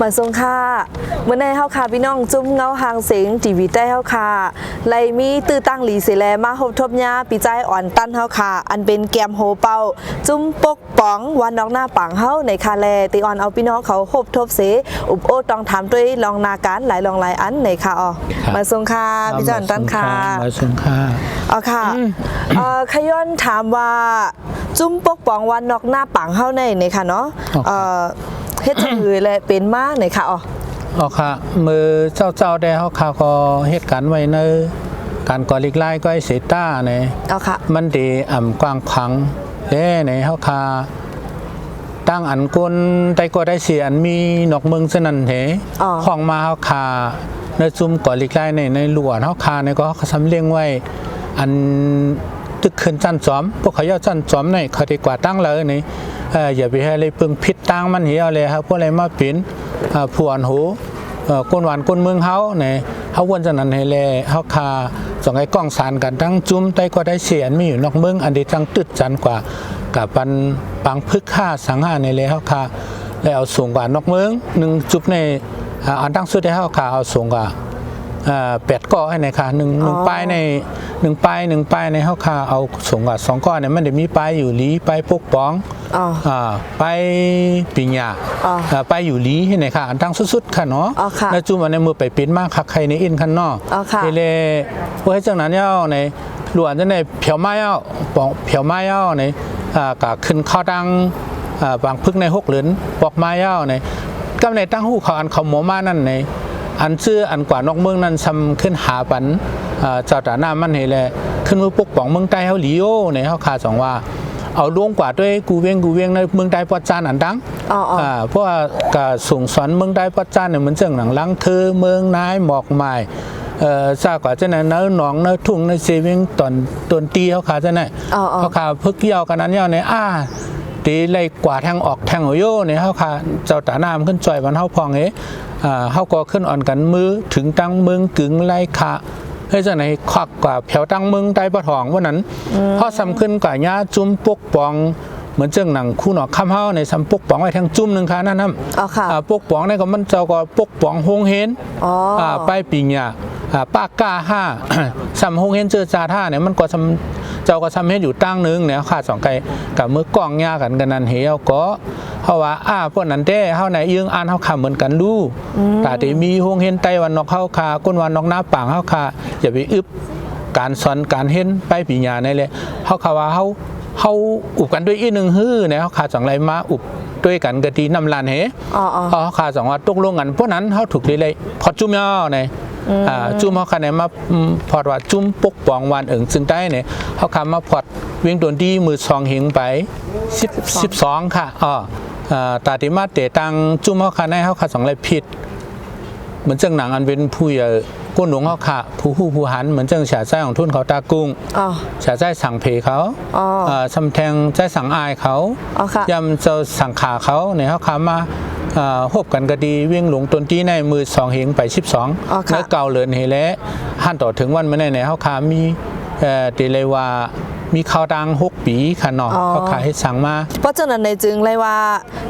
มาทรงค่าเมื่อในเฮาค่ะพี่น้องจุ้มเงาหางเสียงจีวีใต้เฮาค่ะไลมีตื้อตั้งหลีเสแลมาพบทบญาปีใจอ่อนตั้นเฮาค่ะ อันเป็นแกมโฮเป้า จุ้มปกป๋องวันนอกหน้าปังเฮาในคาแลตีอ่อนเอาพี่น้องเขาพบทบเสอุบโอต้องถามด้วยลองนาการหลายลองหลายอันในค่ะอ๋อครับมาทรงค่ะพี่จอนตั้นค่ะมาสงค่าเอาค่ะเอ่อขย้อนถามว่าจุ้มปกป้องวันนอกหน้าปังเฮาในนี่ค่ะเนาะอ๋อครับเอ่อเฮ็ดจังหือและเป็นมาในค่ะอ๋ออ๋อค่ะ มือเจ้าเจ้าได้เฮาข่าวก็เหตุการณ์ไว้ในการก่อลิกไล่ก็ไอ้เสต้าเนี่ยเอาค่ะ มันดีอ่ำกว้างขวางเด้ในเฮาคาตั้งอันกุนได้ก็ได้เสียอันมีนอกเมืองสนั่นเหอ๋อของมาเฮาคาในซุ่มก่อลิกไล่ในในหลวงเฮาคาในก็เขาสำเลียงไว้ อันตึกขึ้นจันจอม พวกเขาเยาจันจอมในเขาดีกว่าตั้งเลยนี่เอ่ออย่าไปให้เลยเพิ่งผิดตั้งมันเหี่ยวเลยครับพวกอะไรมาเป็นอ่าผู้อันหูก้นหวานก้นเมืองเฮาเนี่ยเฮาวนจันนั้นให้แลเฮาคาสองไอ้กล้องสารกันทั้งจุ้มใต้ก็ได้เสียนมีอยู่นอกเมืองอันนี้จังตึดจันกว่ากับปันปังพึกค่าสังหาในเลยเฮาคาแล้วเอาสูงกว่านอกเมืองหนึ่งจุบในอันตั้งสุดได้เฮาคาเอาสูงกว่าแปดก้อให้ในค่ะหนึ่งหนึ่งป้ายในหนึ่งป้ายหนึ่งป้ายในเฮาคาเอาสูงกว่าสองก้อเนี่ยมันจะมีป้ายอยู่ลีป้ายปกป้อง อ๋ออ่าป้ายปิญญาอ๋ออ่าป้ายอยู่ลีให้ในค่ะอันตั้งสุดๆค่ะเนาะอ๋อค่ะแล้วจุ่มอันในมือไปปิ้นมากคักใครในอินคันเนาะอ๋อค่ะ เฮเลยพวกให้จังนั้นเนาในหลวนจะในเผียวไม้เอาปองเผียวไม้เอาในอ่ากะขึ้นข้าวดังอ่าบางพึกในหกเหลือนปอกไม้เอาในก็ในตั้งหูเขาอันเขาหมอมานั่นในอันชื่ออันกว่านอกเมืองนั้นซ้ำขึ้นหาปันเอ่อเจ้าตาหน้ามันเฮแลขึ้นมือปกป้องเมืองใต้เฮาหลีโอในเฮาคาสองว่า เอาล่วงกว่าด้วยกูเวียงกูเวียงในเมืองใต้ปอดจานอันดังอ๋ออ๋ออ่าเพราะว่าก็สูงสอนเมืองใต้ปอดจานเนี่ยเหมือนเจังหนังลังคือเมืองนายหมอกไม้เอ่อซากว่าจะไหนเนื้อหนองเนื้อทุ่งเนื้อเซเวิงตอนตอนตีเฮาคาจะไหนอ๋ออ๋อเฮาคาพึกเกี่ยวกันนั้นเนาะในอ้าตีเลยกว่าทางออกทางโอโยเนี่ยเฮาค่ะเจ้าตาน้ำขึ้นจ่อยวันเฮาพองเออ่าเฮาก็ขึ้นอ่อนกันมือถึงตั้งเมืองกึ่งไล่ขะ เฮ้ยจังไหนควักกว่าแผวตั้งเมืองใต้ปะทองว่านั้นเพราะสำขึ้นกว่าญาจุ้มปกปองเหมือนเจ้งหนังคู่หนอกคำเฮาในสำปกปองไว้ทางจุ้มหนึงค่ะนั่นน่ะอ๋อค่ะอ่าปกปองเนี่ยก็มันเจ้าก็ปกปองฮงเฮนอ๋ออ่าป้ายปิงยาอ่าป้ากล้าห้าสำฮงเฮนเจอจาท่าเนี่ยมันก็สำ เจ้าก็ทำเฮ็ดอยู่ตั้งหนึงเนี่ยขาดสองไก่กับมือกล้องยากันกันนั้นเฮียก็เพราะว่าอ้าพวกนั้นเด้เฮาไหนยืงอ่านเฮาคำเหมือนกันรู้แต่ที่มีฮงเฮนไต้วันนอกเฮาคาก้นวันนอกหน้าป่างเฮาคาอย่าไปอึบการสอนการเห็นไปปิญญาในเลยเฮาคาว่าเฮาเฮาอุบกันด้วยอีหนึงฮื้อเนี่ยเฮาขาดสองไรมาอุบ ด้วยกันกะดีน้ำลานเฮอ๋ออ๋อขาขาสองว่าตกลงกันพวกนั้นเขาถูกเลยเลยพอจุ่มย่อในอ่าจุ่มเขาคะแนนมาพอดว่าจุ่มปกป้องวันเอิงซึ่งได้เนี่ยเขาคำมาพอดเวียงโดนดีมือสองเหงไปสิบสิบสองค่ะอ๋ออ่าตาติมาเตตังจุ่มเขาคะแนนเขาขาสองไรผิด เหมือนเจ้งหนังอันเป็นผู้ใหญ่ นหลวงเขาค่ะผู้ผู้ผู้หันเหมือนเจ้งฉาใจของทุนเขาตากุ้งอ๋อฉาใจสั่งเพเขาอ๋ออ่าสำแทงใจสั่งอายเขาอ๋อค่ะยำเจ้าสั่งขาเขาเนี่ยเขาขามาอ่าหบกันก็ดีวิ่งหลงตนที่ในมือสองเหงไปสิบสองอ๋อค่ะเนื้อเก่าเหลือนเฮและหันต่อถึงวันเมื่อไหร่เนี่ยเขาขามีเอ่อตีเลยว่า มีข้าวดังหกปีค่ะเนาะเขาขายให้สั่งมา เพราะฉะนั้นในจึงเลยว่า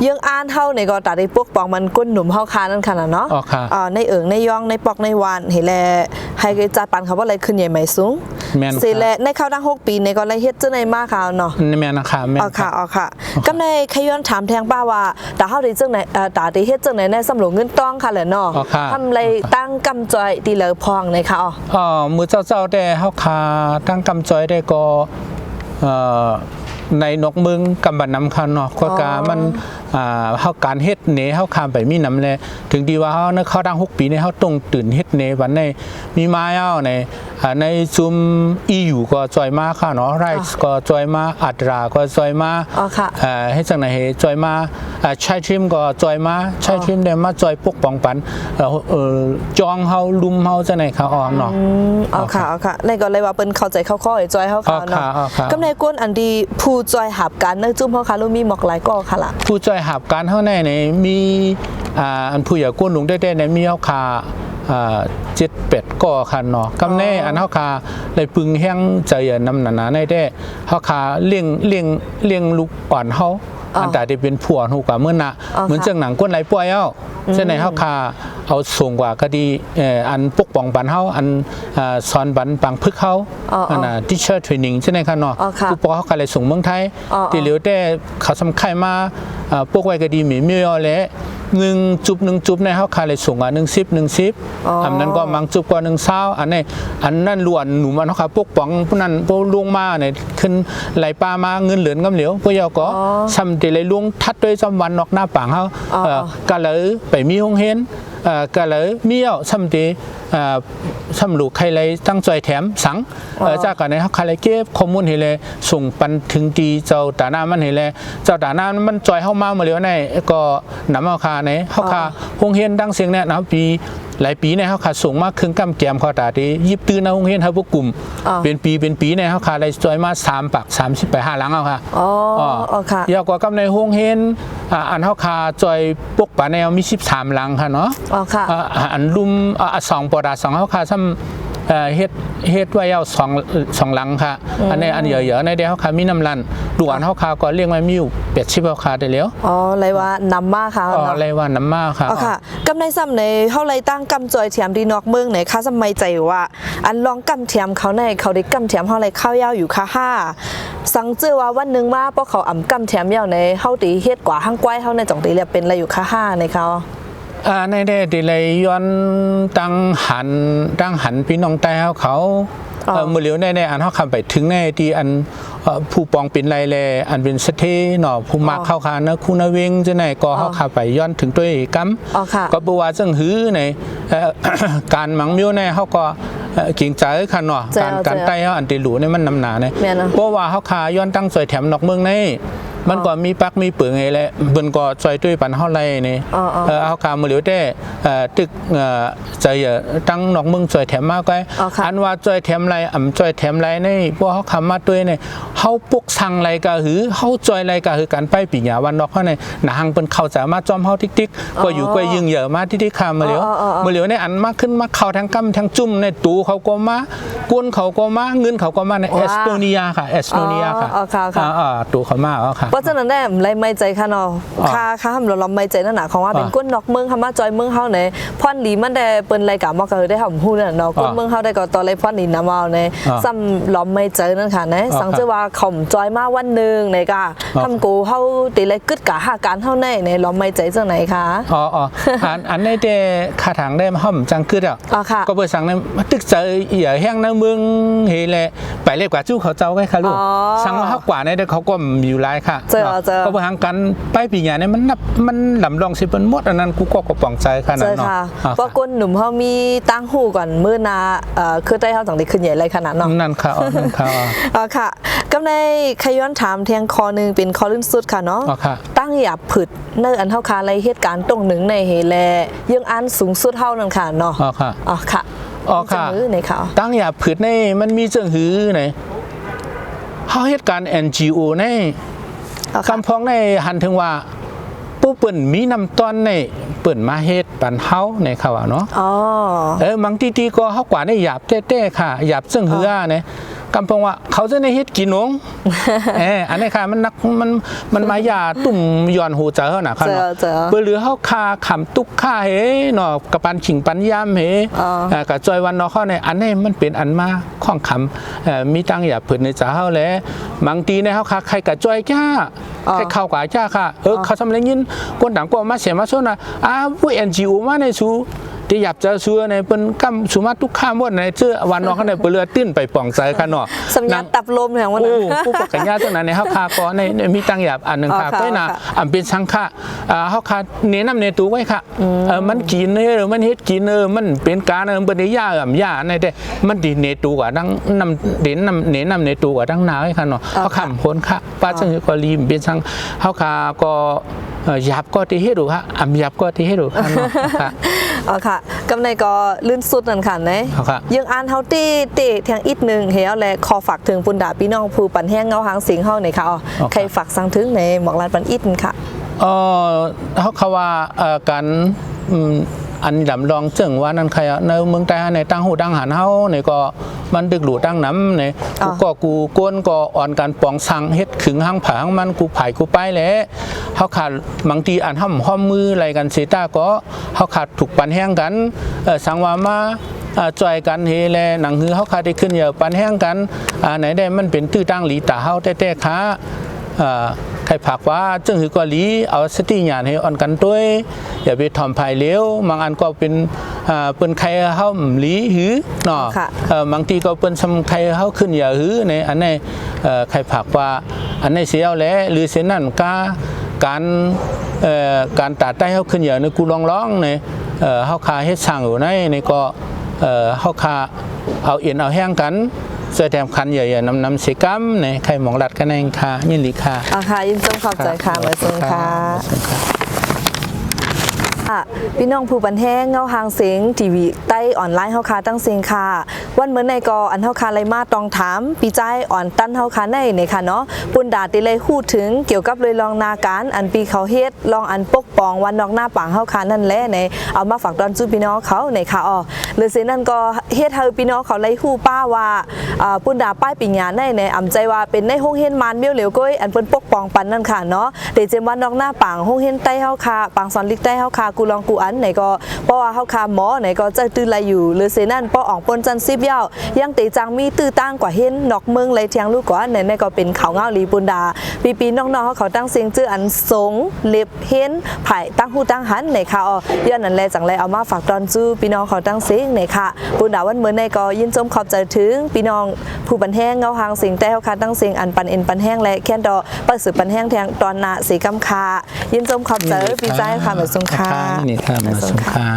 เยื่องอ่านเฮาในก็ตัดได้ปกป้องมันก้นหนุ่มเฮาคานั่นค่ะน่ะเนาะอ๋อค่ะอ่าในเอิงในย่องในปอกในวานเห็นแลให้จัดปันเขาว่าอะไรขึ้นใหญ่ไหมสูงแม่นค่ะเสร็จแล้วในเข้าดังหกปีในก็เลยเฮ็ดจังไดมาค่ะเนาะนี่แม่นะคะแม่อ๋อค่ะอ๋อค่ะกำในขย้อนถามแทงป้าว่าตาเฮาได้จังไหนเอ่อตาได้เฮ็ดจังไหนในสำรวจเงินต้องค่ะแหละเนาะอ๋อค่ะทำไรตั้งกำจอยตีเหลอพองในค่ะอ๋ออ๋อมือเจ้าเจ้าได้เขาขาตั้งกำจอยได้ก็เอ่อ ในนกมึงกำบันน้ำคันเนาะก็กามันอ่าเฮาการเฮ็ดเนเฮาคามไปมีน้ำแลถึงดีว่าเฮาเนเข้าดังหกปีในเฮาต้องตื่นเฮ็ดเนวันในมีมาเอาในอ่า ในซุมอีอยู่ก็จอยมาค่ะเนาะไรซ์ก็จอยมาอัตราก็จอยมาอ๋อค่ะเอ่อให้จังไหนเฮจอยมาอ่าชายทริมก็จอยมาชายทริมได้มาจอยปกป้องปันเอ่อเอ่อจองเฮาลุมเฮาจังไหนค่ะออมเนาะอืมเอาค่ะเอาค่ะในก็เลยว่าเปิ้นเข้าใจเข้าข้อไอ้จอยเฮาค่ะเอาค่ะเนาะเอาค่ะกำในก้นอันดีผู้จอยหับกันเนอจุ่มเฮาค่ะแล้วมีหมอกหลายก็ค่ะล่ะผู้จอยหับการเท่าในในมีอ่าอันผู้ใหญ่ก้นหลวงได้ๆในมีเฮาคาอ่า เจ็ดเป็ดก่อคันเนาะกำแน่อันเฮาคาได้ปึงแห้งใจนำหนาๆในได้เฮาคาเลี้ยงเลี้ยงเลี้ยงลูกอ่อนเฮาอ๋ออัอันแต่ที่เป็นผัวหูกว่าเมื่อน่ะอ๋อเหมือนค่ะเจ้าหนังก้นไหลป่วยเอ้าเช่นในเฮาคาเอาสูงกว่าก็ดีเอ่ออันปกป้องบันเฮาอันอ่าสอนบันปังพึกเฮาอ๋ออ๋ออันน่ะ teacher training ใช่ไหมคะเนาะอ๋อค่ะผู้ปกครองเขาเลยส่งเมืองไทยอ๋ออ๋อที่เหลียวแต่เขาสำคัญมาอ่าพวกไว้ก็ดีมีมีเอาแหละ หนึ่งจุบหนึ่งจุบในเฮาคาเลยส่งอะหนึ่งสิบหนึ่งสิบอ๋ออั อันนั้นก็มังจุบก็หนึ่งเศร้าอันนี้อันนั้นล้วนหนูมันเฮาคาปกป้องผู้นั้นผู้ลวงมาเนี่ยขึ้นไหลปลามาเงินเหลือนกำเหลียวพวกเยาก็ซ้ำที่เลยลวงทัดด้วยจำวันนอกหน้าปางเฮาอ๋อเอ่อก็เลยไปมีโรงเรียนเอ่อก็เลยมีเอาซ้ำที่เอ่ อซ้ำลูกใครเลยตั้งใจแถมสังเอ่อจากกันในเฮาใครเลยเก็บข้อมูลให้เลยส่งปันถึงดีเจ้าตาหน้ามันให้เลยเจ้าตาหน้ามันจอยเฮามาเมื่อเหลียวในก็นำเอาคาในเฮาคาโรงเรียนดังเสียงเนี่ยนะปีหลายปีในเฮาคาส่งมาครึ่งกำแกมเขาตาที่ยิบตื้อในโรงเรียนเฮาบ่กลุ่มอ๋อเป็นปีเป็นปีในเฮาคาเลยจอยมา3ปัก30ไป5หลังเอาค่ะอ๋ออ๋อค่ะยาวกว่ากับในห้องเห็นอ่าอันเฮาคาจอยปกปาแนวมี13หลังค่ะเนาะอ๋อค่ะอ่าอันลุมอ่าสองปอดาสองเฮาคาซ้ำเอ่อเฮ็ดเฮ็ดไว้เอาสองสองหลังค่ะ อันนี้อันเยอะๆในเดียวเฮาคามีน้ำลันดูอันเฮาคาก็เลี้ยงไว้มีอยู่80เฮาคาได้แล้วอ๋อเลยว่านำมาค่ะอ๋อเนาะอะไรว่าน้ำมาค่ะอ๋อค่ะกำในซ้ำในเฮาเลยตั้งกำจอยเทียมดีนอกเมืองไหนคะสมัยใจว่า อันลองกำเทียมเขาในเขาได้กำเทียมเฮาเลยข้าวยาวอยู่ค่ะห้าสังเจอว่าวันหนึงว่าเพราะเขาอ่ำกำเทียมยาวในเฮาตีเฮ็ดกว่าห้างก้อยเฮาในจ่องตีเรียบเป็นอะไรอยู่ค่ะห้าในเขา อ่าในเด้ที่เลยย้อนตั้งหันตั้งหันพี่น้องใต้เฮาเขาอ๋อเอ่อมื้อเหลียวในในอันเฮาคำไปถึงในที่อันเอ่อผู้ปองเป็นไรแลอันเป็นสะเทเนาะผู้มักเข้าคานะคุณเวงจังไหนก็เฮาคาไปย้อนถึงตัวเอกกรรมอ๋อค่ะก็บ่ว่าจังหือในเอ่อการหมังมิวในเฮาก็เอ่อเก่งใจคันเนาะเจ้าการการเจ้าใต้เฮาอันติหลูนี่มันนำหนาเนี่ยแม่นเนาะเพราะว่าเฮาคาย้อนตั้งซอยแถมนอกเมืองใน มันก็มีปักมีเปืองไงแหละเบิ่นก็ซอยด้วยปันเฮาไลนี่อ๋ออ๋อเออเอาคามือเหลียวแต่เอ่อ ตึกเอ่อใจเอ่อตั้งนอกเมึงจอยแถมมากไกอ๋อค่ะอันว่าจอยแถมไรอ่ำจอยแถมไรนี่พวกเขาคำมาด้วยนี่เฮาปลุกสั่งไรก็หือเฮาจอยไรก็คือการไปปีหยาวันนอกเขาในหนาหังเป็นเข้าจะมาจอมเฮาติ๊กๆก็อยู่ก็ยิงเหยอะมาที่ที่คามือเหลียวอ๋ออ๋ออ๋อมือเหลียวในอันมากขึ้นมาเข้าทางกำทางจุ่มในตูเขาก็มากวนเขาก็มาเงินเขาก็มาในเอสโตเนียค่ะเอสโตเนียค่ะอ๋อค่ะค่ะอ่าๆตูเขามาอ๋อค่ะเพราะฉะนั้นได้ไรไม่ใจค่ะเนาะอ๋อค่าค่าทำเราเราไม่ใจนั่นน่ะของว่าเป็นอ๋อก้นนอกเมืองคำว่าจอยเมืองเฮาในพ่อนหลีมันได้เปิ้นไรกะมอกก็คือได้ทำฮู้นั่นเนาะก้นอ๋อเมืองเฮาได้ก็ตอนไรพ่อนหลีนำเอาในอ๋อซ้ำเราไม่ใจนั่นค่ะนะอ๋อสังเจอว่าเขาจอยมาวันหนึงในกะอ๋อทำกูเฮาติไรกึดกะหาการเฮาในในเราไม่ใจจังไหนคะอ๋ออ๋ออันอันในเดคาถางได้มาห่อมจังกึดอะอ๋อค่ะก็เปิดสั่งในตึกเจออย่าแห้งในเมืองเฮแลไปเรียกกว่าจู้เขาเจ้าไงค่ะลูกอ๋อสั่งมาฮักกว่าในเด้อเขาก็มีอยู่หลายค่ะเจอเจอก็เปิดหางกันไปปีหยาเนี่ยมันนับมันลำลองสิเป็นหมดอันนั้นกูก็กระป๋องใจขนาเจดอเนาะค่ะอ๋อว่าก้นหนุ่มเฮามีตั้งหูก่อนมื้อนาเอ่อคือได้เฮาจังได้ขึ้นใหญ่ไรขนาดเนาะนั่นค่ะอ๋อนั่นค่ะอ๋ออ๋อค่ะกำในขย้อนถามเทียงคอหนึ่งเป็นคอลื่นสุดค่ะเนาะอ๋อค่ะตั้งหยาบผึดเนื้ออันเท่าคาไรเหตุการณ์ตรงหนึ่งในเฮแลยังอันสูงสุดเท่านั้นค่ะเนาะอ๋อค่ะอ๋อค่ะอ๋อค่ะมีจังมือในค่ะตั้งอย่าผืดในมันมีเจังหือไหนเฮาเหตุการณ์ NGO ในอ๋อค่ะคำพ้องในหันถึงว่าผู้เปิ่นมีน้ำต้นใน เปิ่นมาเฮ็ดปันเฮาในเขาว่าเนาะอ๋อเออบางทีทีก็เฮากว่าได้หยาบเต้ๆค่ะหยาบซึ่งเหือเนี่ยกำพองว่าเขาจะในเฮ็ดกินหนงเอออันนี้ค่ะมันนักมันมันมายาตุ่มย้อนหูเจอน่ะค่ะเจอเนาะเจอเปื้อเหลือเฮาคาขำตุกค่าเฮเนาะกระปันขิงปันยามเฮอ๋อเอ่อกับจอยวันเนาะเขาเนี่ยอันนี้มันเป็นอันมาข้องคำเอ่อมีตังอย่าเผิดในจ้าเฮาแหละ บางทีในเฮาคาใครกับจอยจ้าอ๋อใครเข้ากว่าจ้าค่ะเออเขาทำอะไรยินคนต่างก็มาเสียมาโซนะอ้าผู้ NGO มาในสู ที่อยากจะซัวในเป็นกำสุมาทุกข้ามหมดในเชื่อวันเนาะเขาในเปลือตื้นไปป่องใจค่ะเนาะสัญญาณตับลมแห่งวันโอ้นั้นผู้ประกันญาตัวนั้นในเฮาคาก็ในในมีตังหยาบอันหนึงค่ะอ๋อค่ะก็นะค่ะอันเป็นสังฆะอ่าเฮาคาเน้นำในตู้ไว้ค่ะเออมันกินเออมันเฮ็ดกินเออมันเป็นการเออบ่ได้ยาอ่ำยาในแต่มันดีในตู้กว่าดังนำเด่นนำเน้นนำในตู้กว่าดังนาไว้ค่ะเนาะอ๋อเฮาค่ะคำพ้นค่ะป้าจังก็รีมเป็นสังเฮาคาก็เอ่อหยาบก็ที่เฮ็ดดูค่ะอ่ำหยาบก็ที่เฮ็ดดูค่ะเนาะค่ะ อ๋อค่ะกำในก็ลื่นสุดนั่นค่ะนะอ๋อค่ะยังอันเฮาตีเตะเทียงอีกหนึ่งเฮาและขอฝากถึงปุนดาพี่น้องผู้ปันแห้งเงาหางสิงเฮาในอยค่ะอ๋ออ๋อค่ะใครฝากสั่งถึงในหมอกลานปันอีกค่ะเออเขาเขาว่าเอ่อการ อืมอันดำลองจึงว่านั่นใครอะในเมืองใต้ในตั้งหูตั้งหันเฮาในก็มันดึกหลูตั้งน้ำในอ๋อกูก็กูกวนก็อ่อนการปองสังเฮ็ดขึงหังผาหังมันกูไผ่กูไปแหล้วเฮาขาดบางทีอันห้อมห้อมมืออะไรกันเสยตาก็เฮาขาดถูกปันแห้งกันเออสังว่ามาอ่าจ่อยกันเฮแลหนังหือเฮาขาดได้ขึ้นเยอะปันแห้งกันอ่าไหนได้มันเป็นตื้อตั้งหลีตาเฮาแต่ๆค้าอ่า ใครผักว่าจึงหือกว่าหลีเอาสติญาณให้อ่อนกันด้วย อย่าไปทอมภายเลี้ยวบางอันก็เป็นอ่าเป็นใครเฮาหลีหือเนาะค่ะเอ่อบางทีก็เป็นสำใครเฮาขึ้นอย่าหือในอันในเอ่อใครผักว่าอันในเสียเอาแหล้วหรือเสียนั่นกาการเอ่อการตัดใต้เฮาขึ้นอย่าในกูลองร้องในเอ่อเฮาคาเฮ็ดสร้างอยู่ในในก็เอ่อเฮาคาเอาเอียนเอาแห้งกัน เสื้อแถมคันใหญ่ๆนำนำเสกัมในใครหมองรัดกันเองค่ะยินดีค่ะอ่าค่ะยินจมขอบใจค่ะมาซุงค่ะค่ะ พี่น้องผู้บันแห้งเงาหางเสียงทีวีใต้ออนไลน์เฮาคาตั้งเสียงค่ะ วันเหมือนในกออันเฮาคาไลมาตองถาม ปีใจายอ่อนตั้นเฮาคาในในค่ะเนาะปุนดาติเลยพูดถึงเกี่ยวกับเลยลองนาการอันปีเขาเฮ็ดลองอันปกป้องวันนอกหน้าปางเฮาคานั่นแหละในเอามาฝากตอนจูพี่น้องเขาในค่ะอ๋อหรือเสนั่นก็เฮ็ดให้พี่น้องเขาไลฮู้ป้าว่าอ่าปุนดาป้ายปิญญาในในอำใจว่าเป็นในห้องเฮียนมานเบี้ยวเหลวก้อยอันเปิ้นปกป้องปันนั่นค่ะเนาะเดเจมวันนอกหน้าปางห้องเฮียนใต้เฮาคาปางสอนลิกใต้เฮาคากูลองกูอันไหนก็เพราะว่าเฮาคาหมอไหนก็จะตื้อไรอยู่หรือเสนั่นป้ออ่องปนจันซิบยาวยังเตจังมีตื้อตั้งกว่าเห็นนอกเมืองเลยเทียงลูกกว่าไหนก็เป็นเขาเงาลีปุนดา ปีปีน้องๆเขาเขาตั้งเสียงชื่ออันสงเล็บเห็นไผ่ตั้งหูตั้งหันไหนค่ะอ๋อย้อนนั่นแลจังไรเอามาฝากตอนจู้พี่น้องเขาตั้งเสียงไหนค่ะปุนดาวันเมื่อนในก็ยินจมขอบใจถึงพี่น้องผู้บันแห้งเงาหางเสียงแต่เฮาคาตั้งเสียงอันปันเอ็นปันแห้งและแค่นดอปัสสือปันแห้งแทงตอนนาสีกำคายินจมขอบใจพี่ใจค่ะเหมือนสงค่ะนี่ค่ะมาสุขา